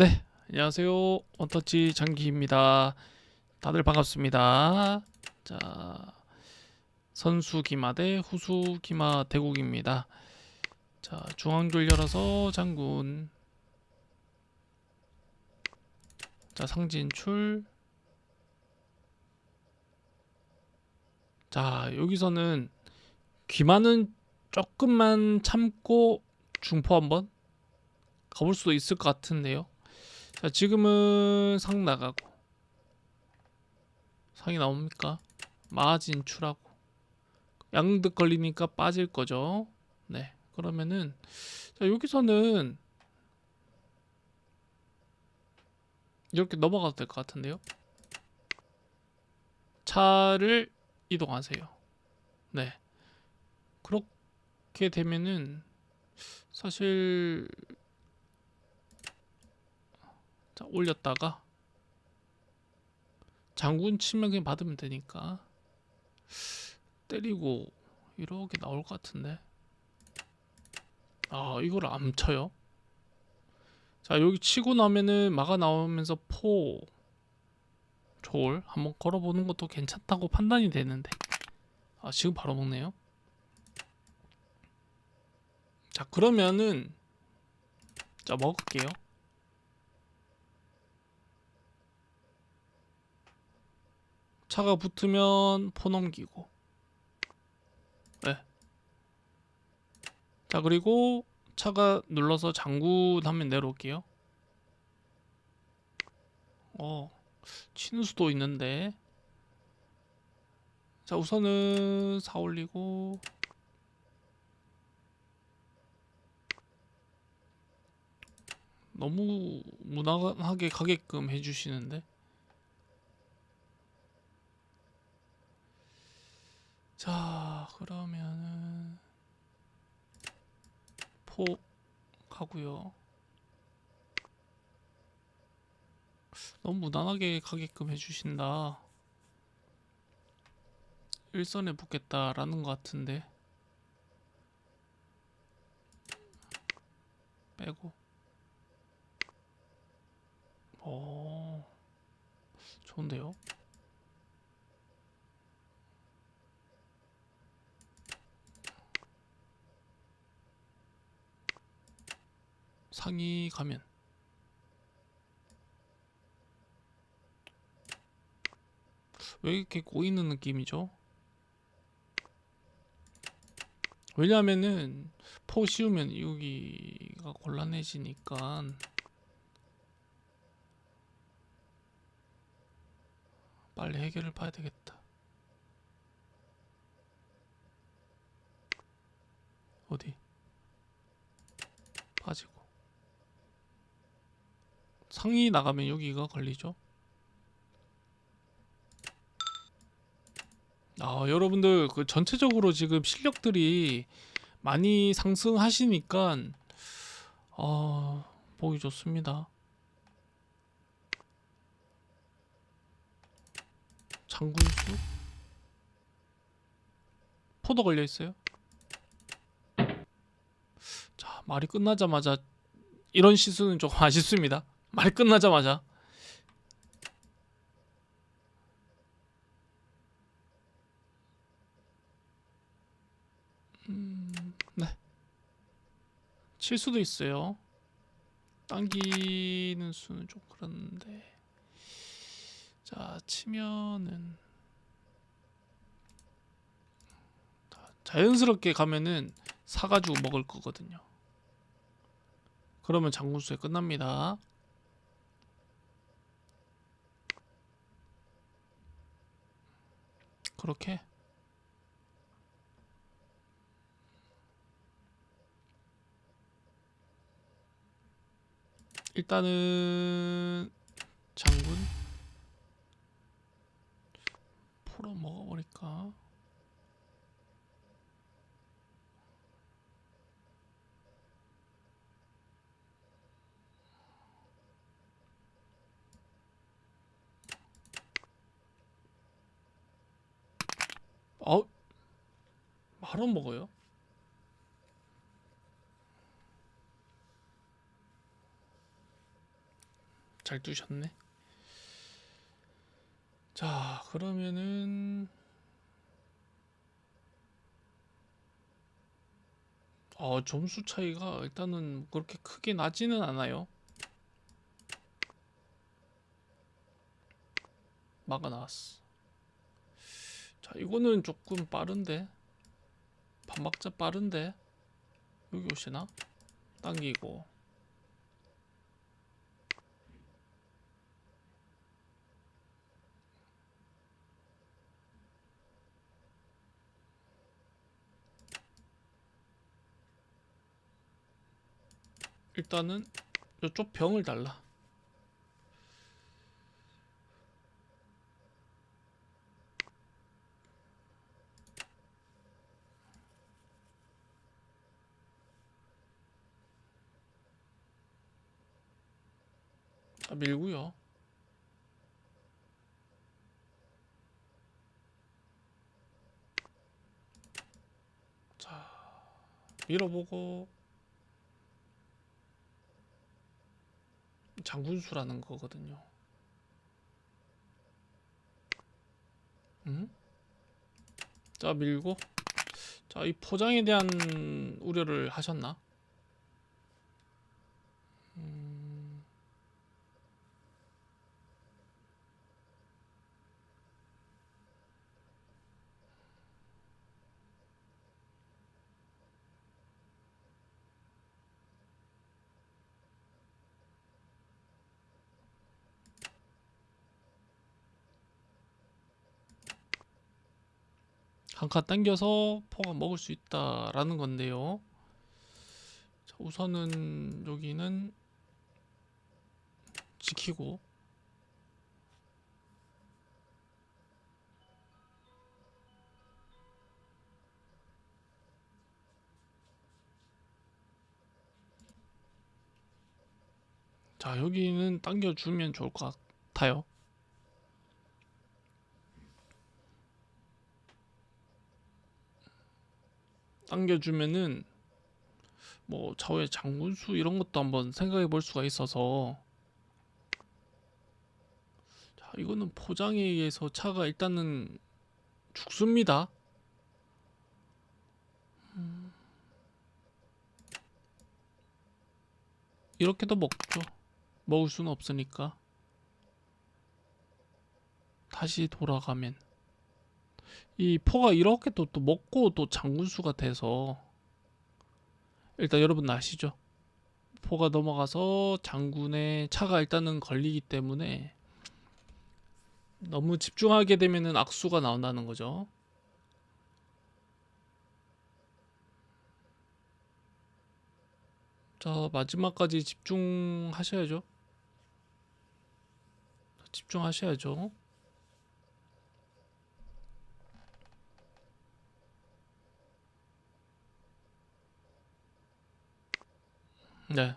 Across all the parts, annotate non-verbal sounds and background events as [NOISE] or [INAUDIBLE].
네, 안녕하세요. 원터치 장기입니다. 다들 반갑습니다. 자, 선수 기마 대 후수 기마 대국입니다. 자, 중앙줄 열어서 장군. 자, 상진 출. 자, 여기서는 기마는 조금만 참고 중포 한번 가볼 수도 있을 것 같은데요. 자, 지금은 상 나가고 상이 나옵니까? 마진출하고 양득 걸리니까 빠질 거죠. 네, 그러면은 자, 여기서는 이렇게 넘어가도 될 것 같은데요. 차를 이동하세요. 네, 그렇게 되면은 사실 자, 올렸다가 장군 치면 그냥 받으면 되니까 때리고 이렇게 나올 것 같은데. 아 이걸 안 쳐요? 자 여기 치고 나면은 마가 나오면서 포 졸 한번 걸어보는 것도 괜찮다고 판단이 되는데. 아 지금 바로 먹네요. 자 그러면은 자 먹을게요 차가 붙으면 포 넘기고. 네. 자 그리고 차가 눌러서 장군 하면 내려올게요. 어 치는 수도 있는데. 자 우선은 사 올리고. 너무 무난하게 가게끔 해주시는데 자 그러면은 포 가고요. 너무 무난하게 가게끔 해주신다. 일선에 붙겠다라는 것 같은데. 빼고. 오 좋은데요 상이 가면 왜 이렇게 꼬이는 느낌이죠? 왜냐하면은 포 씌우면 여기가 곤란해지니까 빨리 해결을 봐야 되겠다. 어디? 빠지고. 상이 나가면 여기가 걸리죠. 아, 여러분들 그 전체적으로 지금 실력들이 많이 상승하시니까 어, 보기 좋습니다. 장군수 포도 걸려 있어요. 자, 말이 끝나자마자 이런 시수는 조금 [LAUGHS] 아쉽습니다. 말 끝나자마자 음, 네. 칠 수도 있어요. 당기는 수는 좀 그런데 자 치면은 자, 자연스럽게 가면은 사가지고 먹을 거거든요. 그러면 장군수에 끝납니다. 그렇게 일단은 장군 포로 먹어버릴까? 어? 바로 먹어요? 잘 두셨네. 자, 그러면은 어, 점수 차이가 일단은 그렇게 크게 나지는 않아요. 막아 나왔어. 자, 이거는 조금 빠른데. 반박자 빠른데. 여기 오시나? 당기고. 일단은 이쪽 병을 달라. 밀고요. 자, 밀어보고 장군수라는 거거든요. 음? 자, 밀고. 자, 이 포장에 대한 우려를 하셨나? 한 칸 당겨서 포가 먹을 수 있다라는 건데요. 자, 우선은 여기는 지키고 자 여기는 당겨주면 좋을 것 같아요. 당겨주면은 뭐 좌우에 장군수 이런 것도 한번 생각해 볼 수가 있어서 자 이거는 포장에 의해서 차가 일단은 죽습니다. 음. 이렇게도 먹죠. 먹을 수는 없으니까 다시 돌아가면 이 포가 이렇게 또, 또 먹고 또 장군수가 돼서 일단 여러분 아시죠? 포가 넘어가서 장군의 차가 일단은 걸리기 때문에 너무 집중하게 되면은 악수가 나온다는 거죠. 자, 마지막까지 집중하셔야죠. 집중하셔야죠. 네.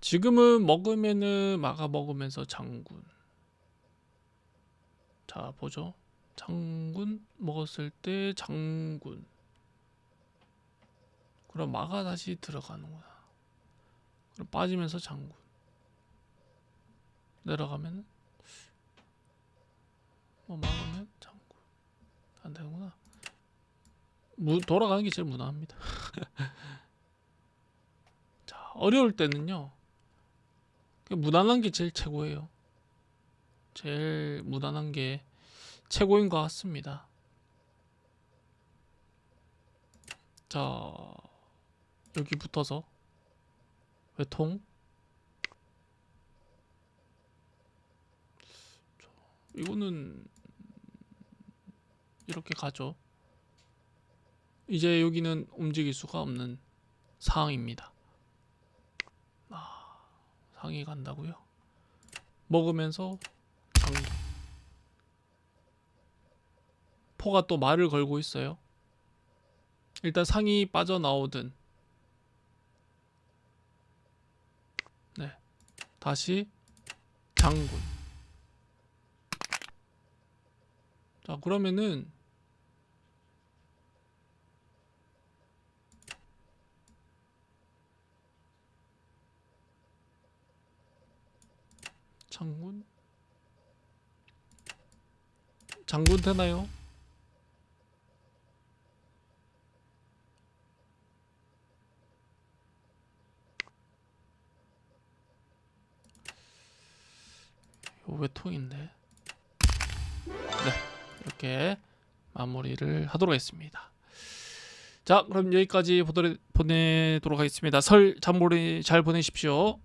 지금은 먹으면은 막아 먹으면서 장군. 자, 보죠. 장군 먹었을 때 장군. 그럼 마가 다시 들어가는구나. 그럼 빠지면서 장군. 내려가면은 뭐 막으면 장군. 안 되는구나. 무, 돌아가는 게 제일 무난합니다. [LAUGHS] 자, 어려울 때는요. 무난한 게 제일 최고예요. 제일 무난한 게 최고인 것 같습니다. 자, 여기 붙어서 외통. 자, 이거는 이렇게 가죠. 이제 여기는 움직일 수가 없는 상황입니다. 아, 상이 간다고요? 먹으면서 장 포가 또 말을 걸고 있어요. 일단 상이 빠져나오든 네 다시 장군 자 그러면은 장군 장군 되나요? 이거 왜 통인데? 네 이렇게 마무리를 하도록 하겠습니다. 자 그럼 여기까지 보도록, 보내도록 하겠습니다. 설 잔머리 잘 보내십시오.